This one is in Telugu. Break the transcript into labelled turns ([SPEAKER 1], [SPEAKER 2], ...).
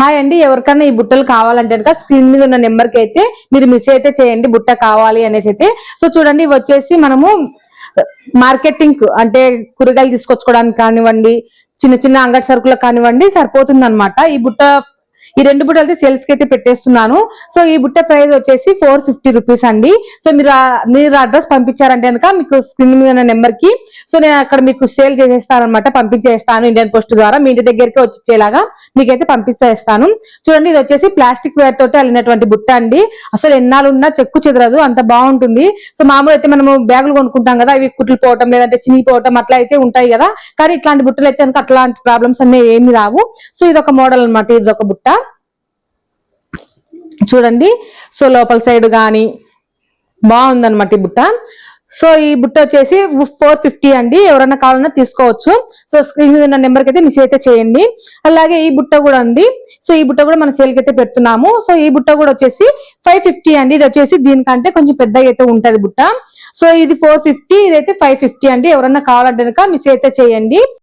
[SPEAKER 1] హాయ్ అండి ఎవరికన్నా ఈ బుట్టలు కావాలంటే కనుక స్క్రీన్ మీద ఉన్న నెంబర్కి అయితే మీరు మిస్ అయితే చేయండి బుట్ట కావాలి అనేసి అయితే. సో చూడండి ఇవి వచ్చేసి మనము uh, మార్కెటింగ్ అంటే కూరగాయలు తీసుకొచ్చుకోవడానికి కానివ్వండి చిన్న చిన్న అంగడి సరుకులకు కానివ్వండి సరిపోతుంది అనమాట ఈ బుట్ట ఈ రెండు బుట్టలు అయితే సేల్స్కి అయితే పెట్టేస్తున్నాను. సో ఈ బుట్ట ప్రైస్ వచ్చేసి ఫోర్ ఫిఫ్టీ రూపీస్ అండి. సో మీరు మీరు అడ్రస్ పంపించారంటే కనుక మీకు స్క్రీన్ మీద ఉన్న నెంబర్కి సో నేను అక్కడ మీకు సేల్ చేసేస్తాను అనమాట పంపించేస్తాను ఇండియన్ పోస్ట్ ద్వారా. మీ ఇంటి దగ్గరికి వచ్చేలాగా మీకైతే పంపించేస్తాను. చూడండి ఇది వచ్చేసి ప్లాస్టిక్ వేర్ తోటి అల్లినటువంటి బుట్ట అండి. అసలు ఎన్నాళ్ళున్నా చెక్కు చెదరదు అంత బాగుంటుంది. సో మామూలు అయితే మనము బ్యాగులు కొనుక్కుంటాం కదా అవి కుట్లు పోవటం లేదంటే చినిగిపోవటం అట్లా అయితే ఉంటాయి కదా. కానీ ఇట్లాంటి బుట్టలు అయితే కనుక అట్లాంటి ప్రాబ్లమ్స్ అన్నీ ఏమి రావు. సో ఇది ఒక మోడల్ అన్నమాట ఇది ఒక బుట్ట. చూడండి. సో లోపల సైడ్ కానీ బాగుందన్నమాట ఈ బుట్ట. సో ఈ బుట్ట వచ్చేసి ఫోర్ ఫిఫ్టీ అండి. ఎవరైనా కావాలన్నా తీసుకోవచ్చు. సో స్క్రీన్ మీద ఉన్న నెంబర్కి అయితే మిస్ అయితే చేయండి. అలాగే ఈ బుట్ట కూడా అండి. సో ఈ బుట్ట కూడా మన సేల్కి అయితే పెడుతున్నాము. సో ఈ బుట్ట కూడా వచ్చేసి ఫైవ్ ఫిఫ్టీ అండి. ఇది వచ్చేసి దీనికంటే కొంచెం పెద్దగా అయితే ఉంటుంది బుట్ట. సో ఇది ఫోర్ ఫిఫ్టీ ఇదైతే ఫైవ్ ఫిఫ్టీ అండి. ఎవరన్నా కావాలంటే కనుక మిస్ అయితే చేయండి.